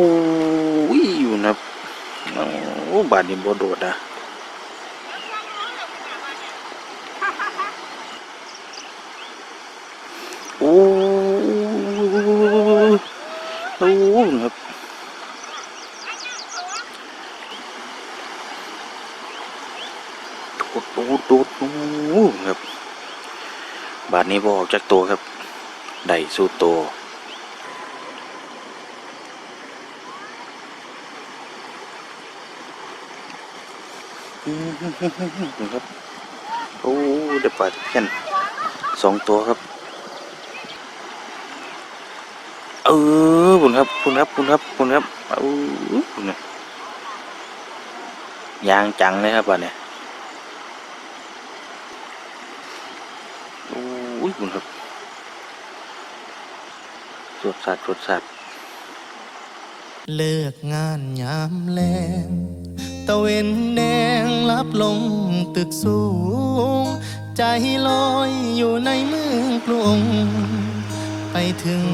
อ้ยอยู่นะโอ้บาดนี้บ่โดดอะโอ้โอ้ครับโดดโดดโอ้ครับ บาดนี้บออกจากตัวครับ ได้สู้ตัว อืมครับ โอ้เดี๋ยวปลาตะเพียนสองตัวครับ เออคุณครับคุณครับคุณครับคุณครับเออคุณนะยางจังเลยครับบ้าเนี่ยโอ้ยคุณครับสดสัดสดสัดเลิกงานยามแลง ตะเวนแดงลับลงตึกสูง ใจลอยอยู่ในเมืองกรุงไปถึง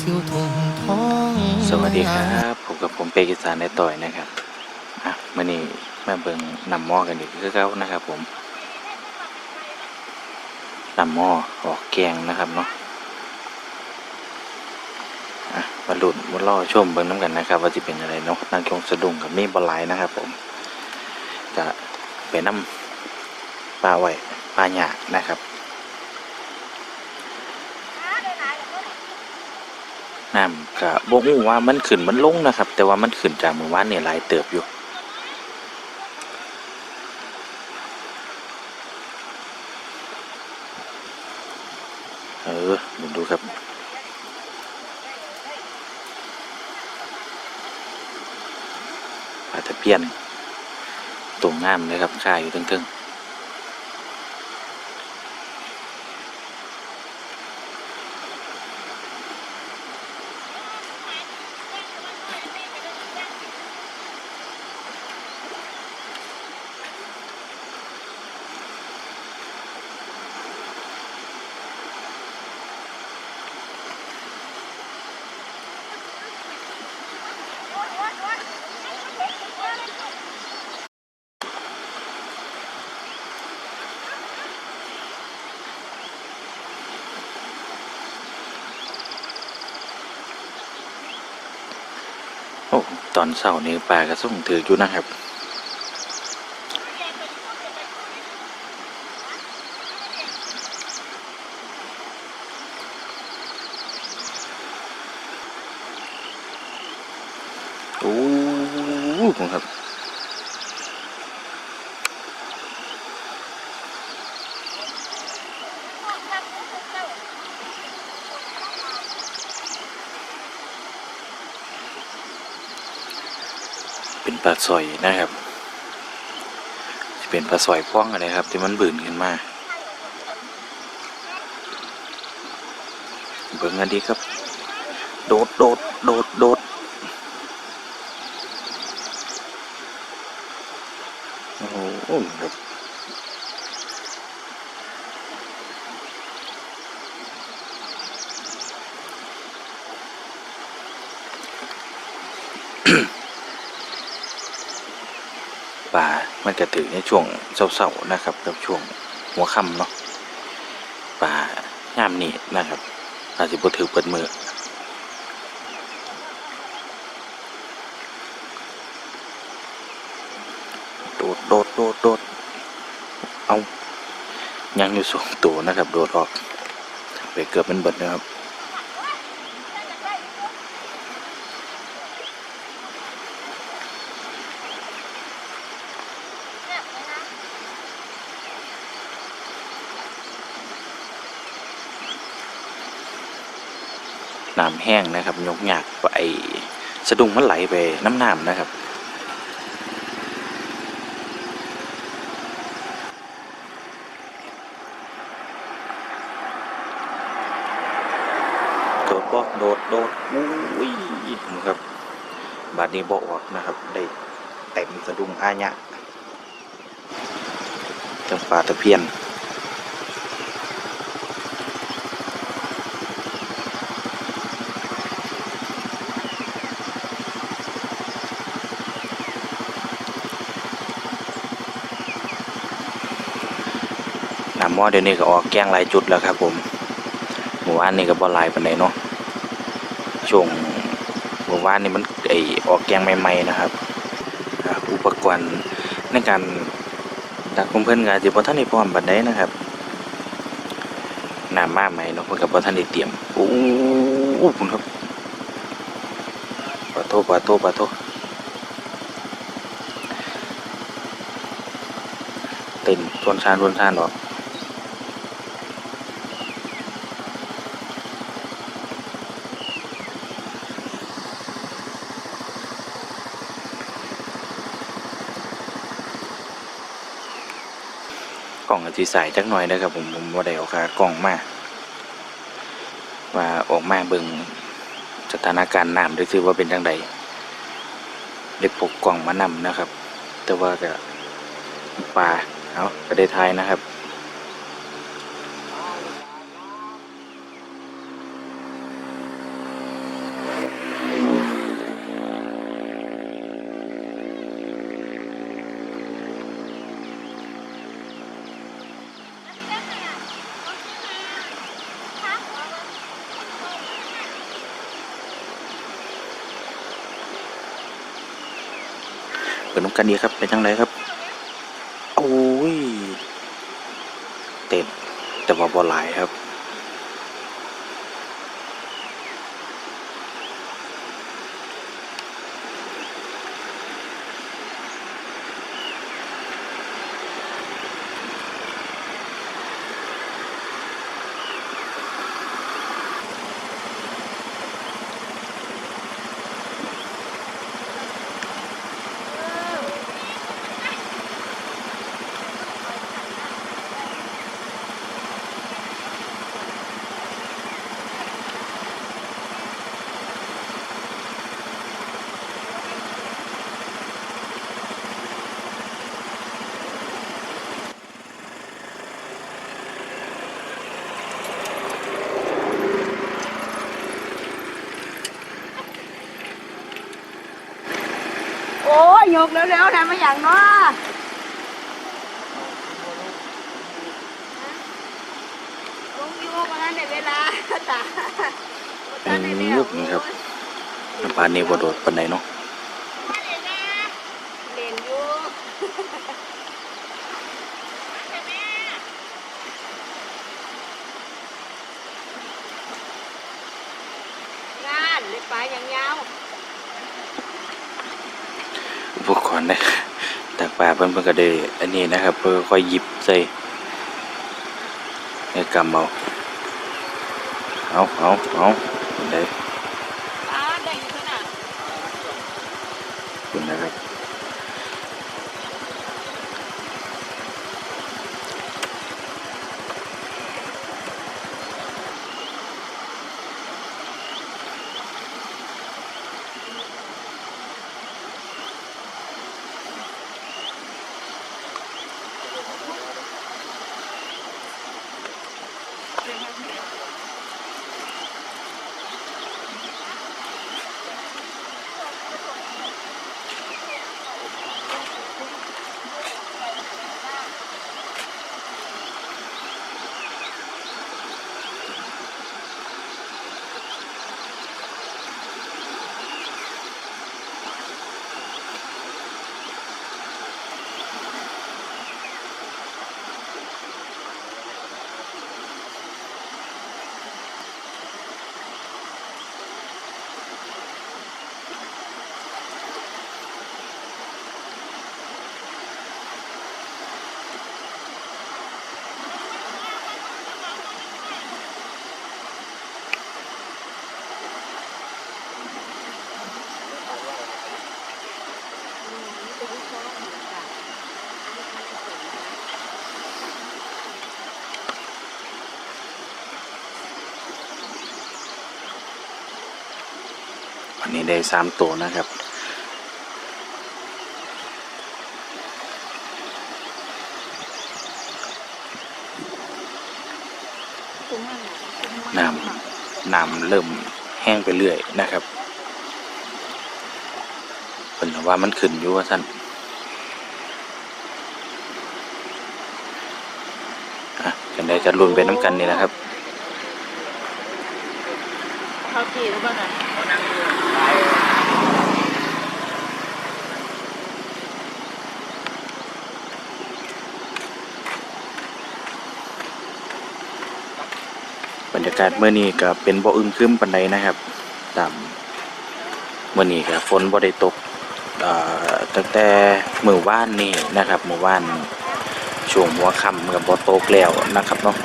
ทิวทงท้องสวัสดีครับผมกับผมเปกิสานในต่อยนะครับอะมื่อนี้มาเบิงนำหม้อกันอีกคือเก่านะครับ ผมนำหม้อออกแกงนะครับเนาะอะมาลุ้นมาล่อชมเบิ่งน้ำกันนะครับ ว่าจะเป็นอะไรเนาะนางชงสะดุ้งกับมีบอลไลายนะครับผม จะไปน้ำปลาไว้ปลาหยานะครับน้ำก็บ่ฮู้ว่ามันขึ้นมันลงนะครับ แต่ว่ามันขึ้นจากเมื่อวานนี่หลายเติบอยู่ เออดูดูครับ ปลาตะเพียนตรงน้ำเลย ครับค่าอยู่ตึงๆ โอ้ตอนเช้านี้ปลากระส่งถืออยู่นะครับ ปลาสอยนะครับจะเป็นปลาสอยพ่องอะไรครับ ที่มันบืนขึ้นมาเบิ่งอันนี้ครับ โดดโดดโดดโดดโอ้โหครับปลา มันก็ถือในช่วงเสาๆนะครับ กับช่วงหัวค่ำเนาะปลาย่ามนี้นะครับอาจจะบ่ถือเปิดมือโดดโดดโดดโดดเอายังอยู่สองตัวนะครับ โดดออกไปเกือบเป็นเบิดนะครับ น้ำแห้งนะครับ ยกหยากไปสะดุ้งมันไหลไปน้ำน้ำนะครับโดดบอกโดดโดดอุ้ยนะครับบาดนี้บอกออกนะครับ ได้เต็มสะดุ้งอาญะจังปลาตะเพียน อเดี๋ยวนี้ก็ออกแกงหลายจุดแล้วครับ ผมหมู่บ้านนี่ก็บ่ลายปานใดเนาะช่วงหมู่บ้านนี่มันไอออกแกงใหม่ๆนะครับอุปกรณ์ในการดักของเพิ่นก็อาจสิบ่ทันได้พร้อมปานใดนะครับน้ำมาใหมเนาะเพิ่นก็บ่ทันได้เตรียมโอ้โหคุณครับปะโทปะโทปะโทเต้นทวนชานทวนชานออก ล่องอธิสายจักหน่อยนะครับผมผมว่าได้เอาขากล้องมาว่าออกมาเบิ่งสถานการณ์น้ำด้วยซิว่าเป็นทางใดได้ปกกล่องมานำนะครับ แต่ว่าก็ปลาเอาก็ได้ทายนะครับ เปิดน้ำกันดีครับเป็นจังไรครับโอ้ยเต็มแต่ว่าบอหลายครับ โกเร็วๆนะมาอย่างเนาะลงอยู่วันนั้นในเวลาตาวันนั้นในเวลาอืมนี่ครับน้ำปลานี่บ่โดดปันใดเนาะ เล่นอยู่งานเลยไปอย่างยาว อุปกรณ์นะตัก ปลาเพิ่นเพิ่นก็ได้อันนี้นะครับเพื่อค่อยหยิบใส่ในกำเอาเอาเอาเอาได นนี้ได้สามตัวนะครับ น้ำน้ำเริ่มแห้งไปเรื่อยนะครับเป็นว่ามันขึ้นอยู่ว่าท่านอะใจจะลุ้นไปน้ำกันนี่แหละครับ พี่รือเปล่าน่ะบรรยากาศเมื่อนี้ก็เป็นบ่อึมครึมปานใดนะครับตามเมื่อนี้ก็ฝนบ่ได้ตกตั้งแต่มื้อวานนี้นะครับมื้อวานช่วงหัวค่ำก็บ่ตกแล้วนะครับเนาะ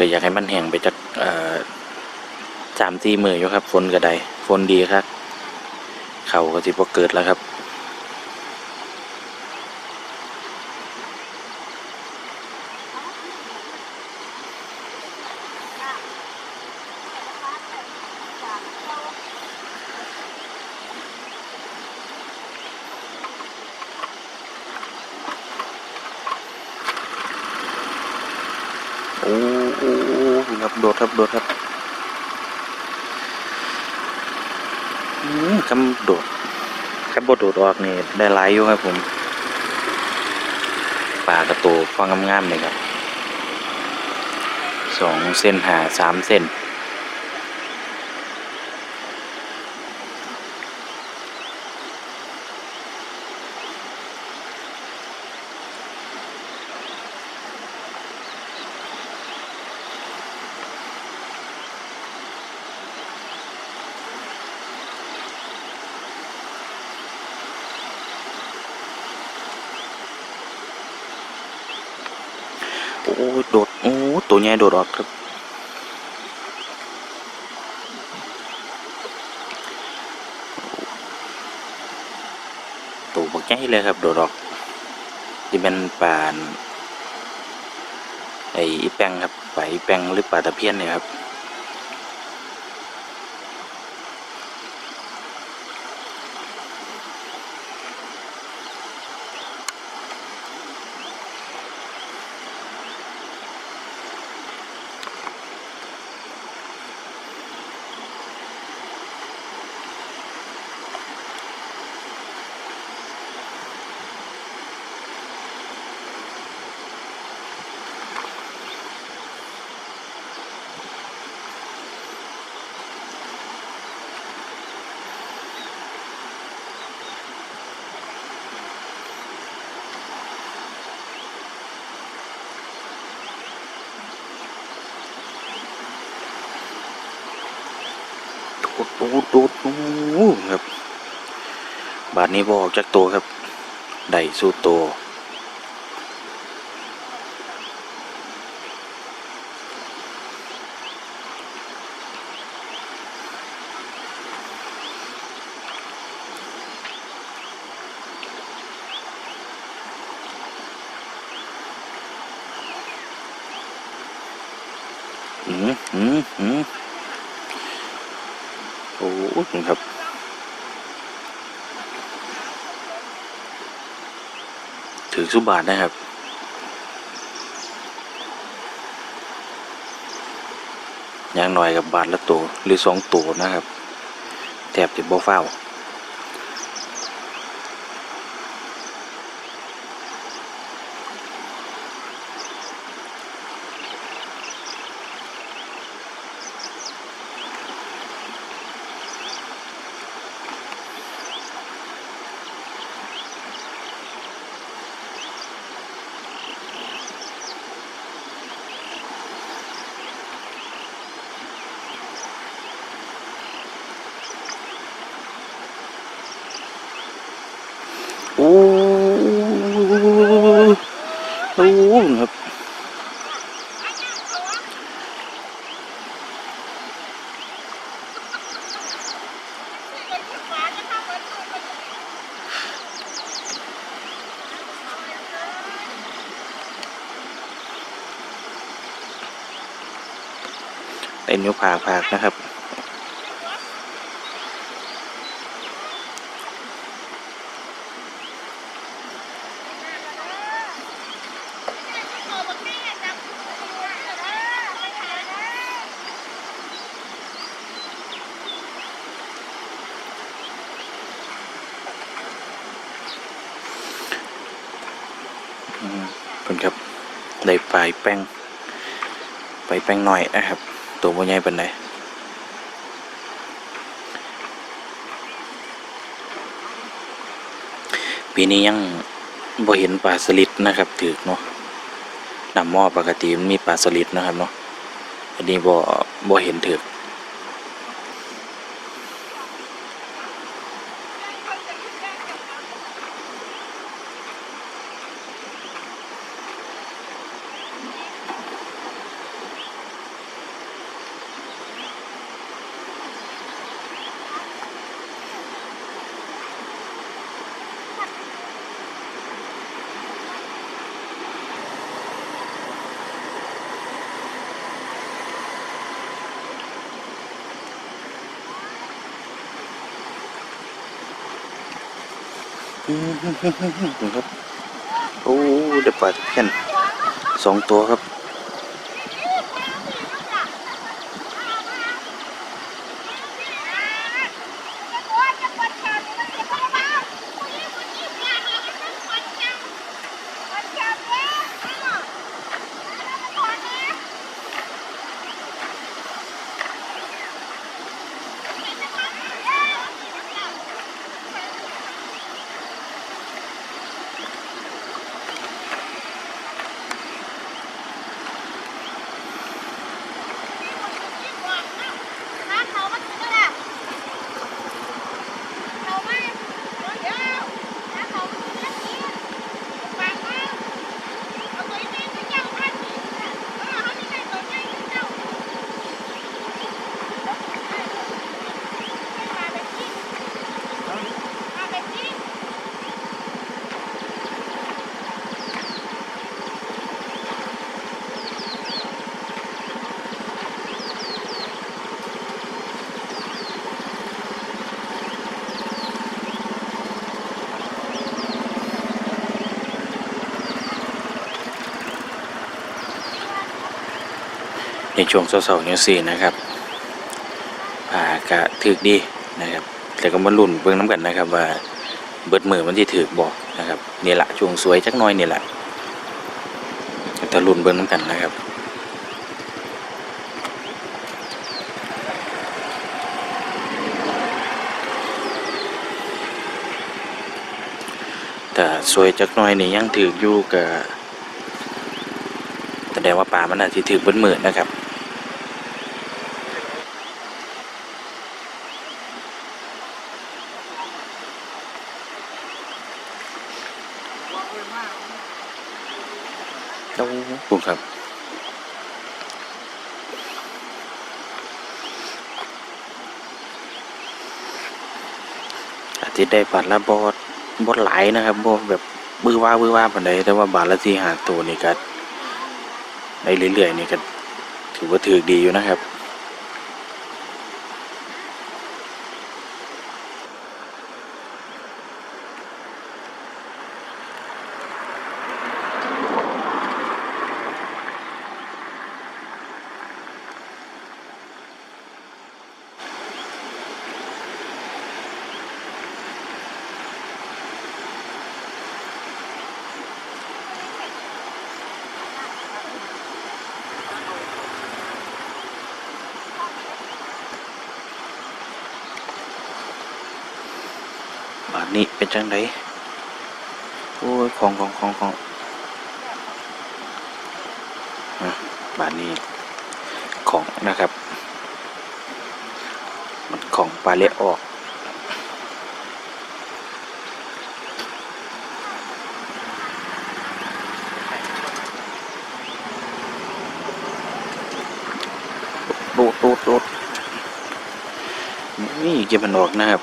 ก็อยากให้มันแห้งไปจากสามสี่มืออยู่ครับ ฝนก็ได้ฝนดีครับ เขาก็สิพอเกิดแล้วครับ โอ้ครับโดดครับโดดครับอืมคำโดดคำบโดดออกนี่ได้หลายอยู่ครับผมปลากระตูฟังงามๆเลยครับสองเส้นหาสามเส้น โอ้ยโดด โอ้ ตัวใหญ่โดดออกครับ ตัวบักใหญ่เลยครับ โดดออกจะเป็นป่านไอ้แปงครับปลาแปงหรือป่าตะเพียนเนี่ยครับ โดดครับ บาทนี้บออกจากตัวครับ ได้สู้ตัว อืมอืมอืมโอ้ครับ ถือ สุบาทนะครับ อย่างหน่อยกับบาทละตัวหรือสองตัวนะครับ แถบจะบ่เฝ้า เอ็นยุผาผากนะครับคุณครับได้ปลายแป้งไปแป้งหน่อยนะครับ ตัวบ่ใหญ่ปานใดปีนี้ยังบ่เห็นปลาสลิดนะครับถึกเนาะนำหม้อปกติมันมีปลาสลิดนะครับเนาะอันนี้บ่บ่เห็นถือ มครับ โอ้เด้ปลาตะเพียนสองตัวครับ ในช่วงเสาร์ๆเนี่ยสี่นะครับปลากะถึกดีนะครับ แต่ก็มาลุ่นเบิ่งน้ำกันนะครับว่าเบิดมือมันที่ถือบอกนะครับนี่แหละช่วงสวยจักน้อยนี่แหละแต่ลุ่นเบิ่งน้ำกันนะครับแต่สวยจักน้อยนี่ยังถืออยู่กับแสดงว่าป่ามันอาจจะถือเบิ้มือนะครับ แล้วคุณครับ อาจจะได้บาทละบอดบอดหลายนะครับบอแบบบื้อว่าบื้อว่าปานใดแต่ว่าบาทละสี่หาตัวนี่ก็ในเรื่อยๆนี่ก็ถือว่าถือดีอยู่นะครับ จังไดโอ้ยของของของของอบาทนี้ของนะครับ มันของปลาเละออกโดดโดดโดดนี่เก็บมันออกนะครับ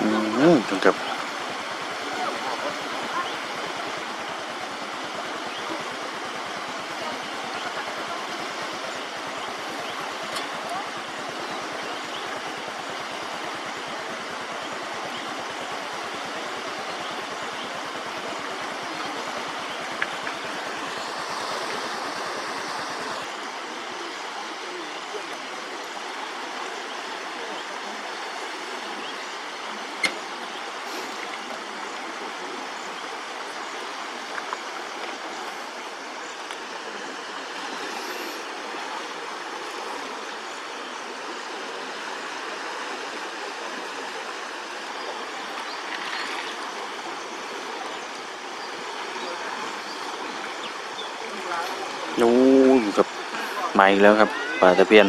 อืมถึงกับ โอ้ยครับ มาอีกแล้วครับปลาตะเพียน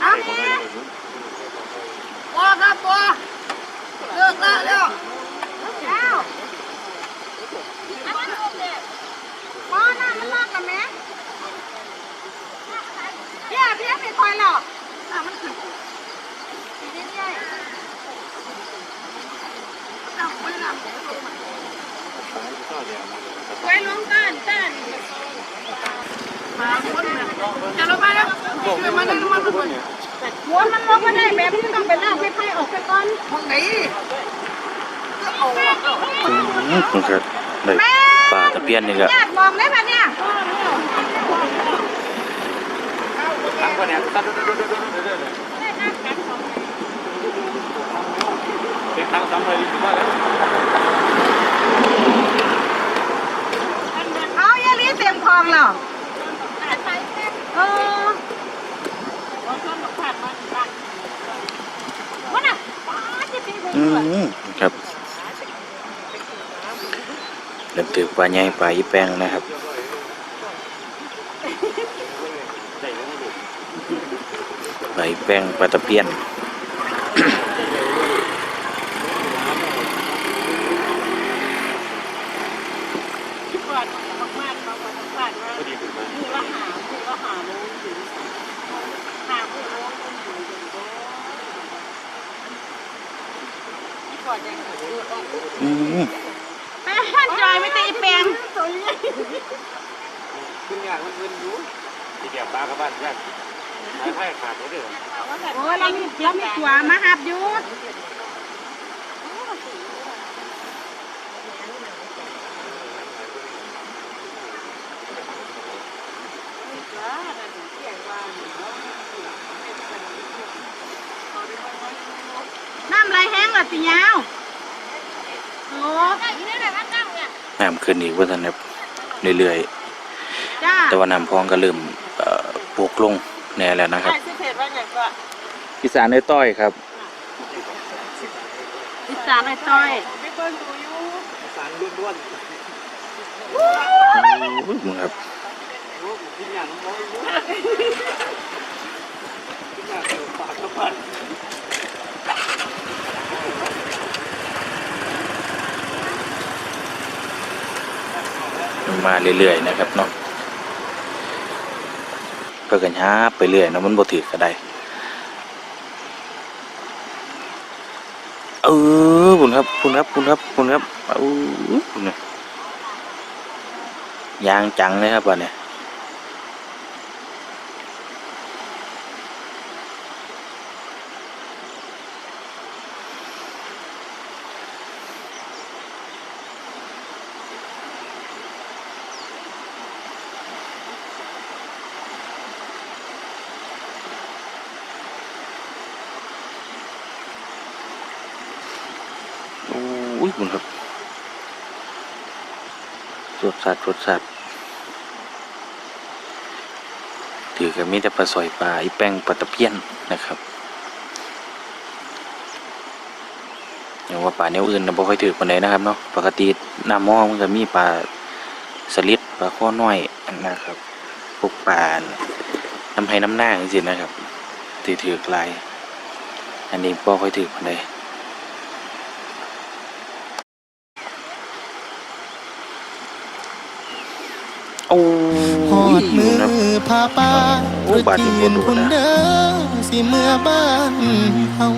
เอาแม่บัวครับบัวเลิกละแล้วแล้วอันนั้นลูกเด็กบัวน้ำมันลอกกันไหมเพี้ยเพี้ยไปคอยหรอกน้ำมันขึ้นดีเรื่อยๆน้ำมันน้ำไว้ลงกันเต้นมาคนเนี่ยจะลงมาแล้วจะมาได้ลงมาทุกคน หัวมันลงมาได้แบบนี้ต้องไปลากไปไพ่ออกไปก่อนห้องไหนอืมครับได้ปลาตะเพียนนี่ก็ญาติบอกได้ปะเนี่ยเอาอย่าลีเต็มคลองแล้วเออวันน่ะป้าจะเป็น ครับเริ่มถือปลาใหญ่ปลาอีแป้งนะครับ ปลาอีแป้งปลาตะเพียน ก่อนมากๆมาก่อนมากๆมามือละหามือละหาโมงถึงหามือโมงถึงถึงถึงที่ก่อนยังดูออก อืม แม่จอยไม่ตีแปลง ขึ้นยากมันเงินอยู่ที่เดียวปลากระบ้านยาก ไม้ไผ่ขาดเลยเด้อโอ้ยเรามีเรามีตัวมาหับอยู่น้ำไหลแห้งละสิยาวโอ้ยนี่แหละมันน้ำเนี่ยน้ำขึ้นอีกว่าท่านครับเรื่อยจ้าๆแต่ว่าน้ำพองก็เริ่มเอ่อปลูกลง แน่แล้วนะครับใช่สิเพจว่าอย่างก็อีสานในต้อยครับ อีสานไอ้ต้อยสารล้วนอุ้ยมึงครับๆรู้กินอย่างน้อยรู้กินอย่างเดียวปลากระบ้านมาเรื่อยๆนะครับเนาะ เพื่อกันหาไปเรื่อยเนาะมันบ่ถือก็ได้ เออคุณครับคุณครับคุณครับคุณครับอู้คุณเนี่ยางจังเลยครับบ่เนี่ยคุณครับ สดสัดสดสัดถือกับมีแต่ปลาสอยปลาอีแป้งปลาตะเพียนนะครับอย่างว่าปลาแนวอื่นนะบ่ค่อยถือปานใดนะครับเนาะปกติน้ำมอมันก็มีปลาสลิดปลาข้อน้อยนะครับพวกปลาน้ำไห้น้ำหน้าจริงๆนะครับที่ถือกลายอันนี้บ่ค่อยถือปานใด โอ้หอดมือพาป้าโอ้บาดนี่บ่ยืนโดคนเด้อสิเมื่อบ้านเฮา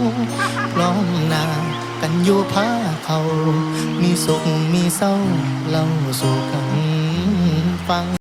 พร้อมหน้ากันอยู่พาเขา มีสุขมีเศร้าเล่าสู่กันฟัง